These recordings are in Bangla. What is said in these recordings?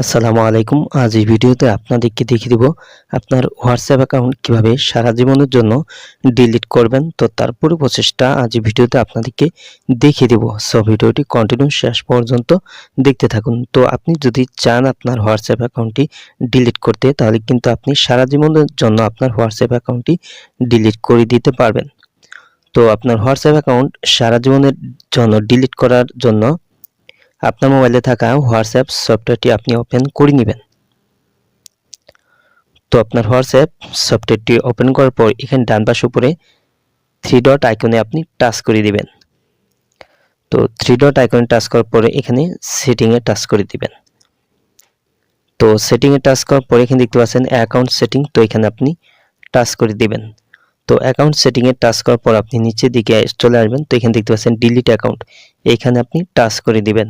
আসসালামু আলাইকুম। আজ এই ভিডিওতে আপনাদেরকে দেখিয়ে দেব আপনার হোয়াটসঅ্যাপ অ্যাকাউন্ট কীভাবে সারা জীবনের জন্য ডিলিট করবেন। তো তার পুরো প্রচেষ্টা আজ ভিডিওতে আপনাদেরকে দেখিয়ে দেব। সো ভিডিওটি কন্টিনিউ শেষ পর্যন্ত দেখতে থাকুন। তো আপনি যদি চান আপনার হোয়াটসঅ্যাপ অ্যাকাউন্টটি ডিলিট করতে, তাহলে কিন্তু আপনি সারা জীবনের জন্য আপনার হোয়াটসঅ্যাপ অ্যাকাউন্টটি ডিলিট করে দিতে পারবেন। তো আপনার হোয়াটসঅ্যাপ অ্যাকাউন্ট সারা জীবনের জন্য ডিলিট করার জন্য আপনার মোবাইলে থাকা হোয়াটসঅ্যাপ সফটওয়্যারটি আপনি ওপেন করে নেবেন। তো আপনার হোয়াটসঅ্যাপ সফটওয়্যারটি ওপেন করার পর এখানে ডান পাশে উপরে থ্রি ডট আইকনে আপনি টাচ করে দিবেন। তো থ্রি ডট আইকনে টাচ করার পরে এখানে সেটিংয়ে টাচ করে দিবেন। তো সেটিংয়ে টাচ করার পরে এখানে দেখতে পাচ্ছেন অ্যাকাউন্ট সেটিং, তো এখানে আপনি টাচ করে দিবেন। তো অ্যাকাউন্ট সেটিংয়ে টাচ করার পর আপনি নিচের দিকে চলে আসবেন, তো এখানে দেখতে পাচ্ছেন ডিলিট অ্যাকাউন্ট এইখানে আপনি টাচ করে দিবেন।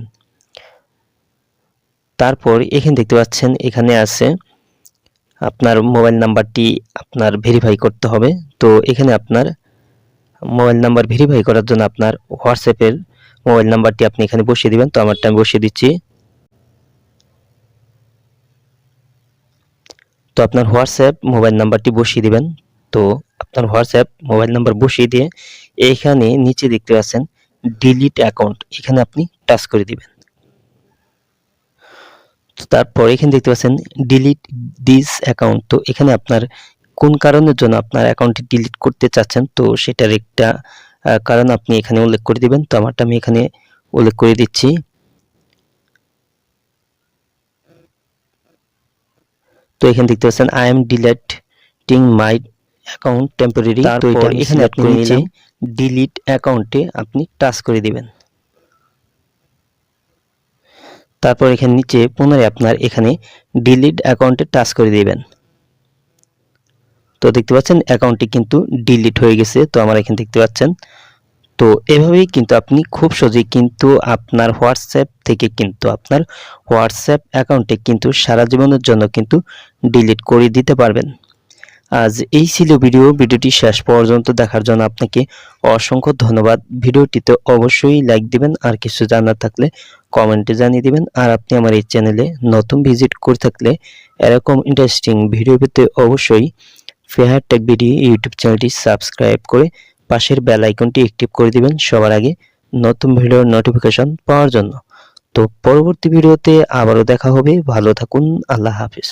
তারপর এখানে দেখতে পাচ্ছেন, এখানে আছে আপনার মোবাইল নাম্বারটি আপনার ভেরিফাই করতে হবে। তো এখানে আপনার মোবাইল নাম্বার ভেরিফাই করার জন্য আপনার হোয়াটসঅ্যাপের মোবাইল নাম্বারটি আপনি এখানে বসিয়ে দেবেন। তো আমারটা আমি বসিয়ে দিচ্ছি। তো আপনার হোয়াটসঅ্যাপ মোবাইল নাম্বারটি বসিয়ে দিবেন। তো আপনার হোয়াটসঅ্যাপ মোবাইল নাম্বার বসিয়ে দিয়ে এখানে নিচে দেখতে পাচ্ছেন ডিলিট অ্যাকাউন্ট এখানে আপনি টাচ করে দিবেন। তো তারপর এখানে দেখতে পাচ্ছেন ডিলিট দিস অ্যাকাউন্ট তো এখানে আপনার কোন কারণের জন্য আপনার অ্যাকাউন্টটি ডিলিট করতে চাচ্ছেন তো সেটার একটা কারণ আপনি এখানে উল্লেখ করে দিবেন। তো আমারটা আমি এখানে উল্লেখ করে দিচ্ছি। তো এখানে দেখতে পাচ্ছেন I am deleting my account temporary তো এখানে আপনি নিচে ডিলিট অ্যাকাউন্টে আপনি টাচ করে দিবেন। তারপর এখানে নিচে পুনরায় আপনার এখানে ডিলিট অ্যাকাউন্টে টাচ করে দিবেন। তো দেখতে পাচ্ছেন অ্যাকাউন্টটি কিন্তু ডিলিট হয়ে গেছে, তো আমার এখানে দেখতে পাচ্ছেন। তো এভাবেই কিন্তু আপনি খুব সহজেই কিন্তু আপনার হোয়াটসঅ্যাপ থেকে কিন্তু আপনার হোয়াটসঅ্যাপ অ্যাকাউন্টে কিন্তু সারা জীবনের জন্য কিন্তু ডিলিট করে দিতে পারবেন। আজ এই ছিল ভিডিও, ভিডিওটি শেষ পর্যন্ত দেখার জন্য আপনাকে অসংখ্য ধন্যবাদ। ভিডিওটিতে অবশ্যই লাইক দিবেন, আর কিছু জানার থাকলে কমেন্টে জানিয়ে দিবেন। আর আপনি আমার এই চ্যানেলে নতুন ভিজিট করে থাকলে এরকম ইন্টারেস্টিং ভিডিও পেতে অবশ্যই ফেয়ার টেক ভিডিও ইউটিউব চ্যানেলটি সাবস্ক্রাইব করে পাশের বেল আইকনটি অ্যাক্টিভ করে দিবেন সবার আগে নতুন ভিডিওর নোটিফিকেশন পাওয়ার জন্য। তো পরবর্তী ভিডিওতে আবারও দেখা হবে। ভালো থাকুন। আল্লাহ হাফিজ।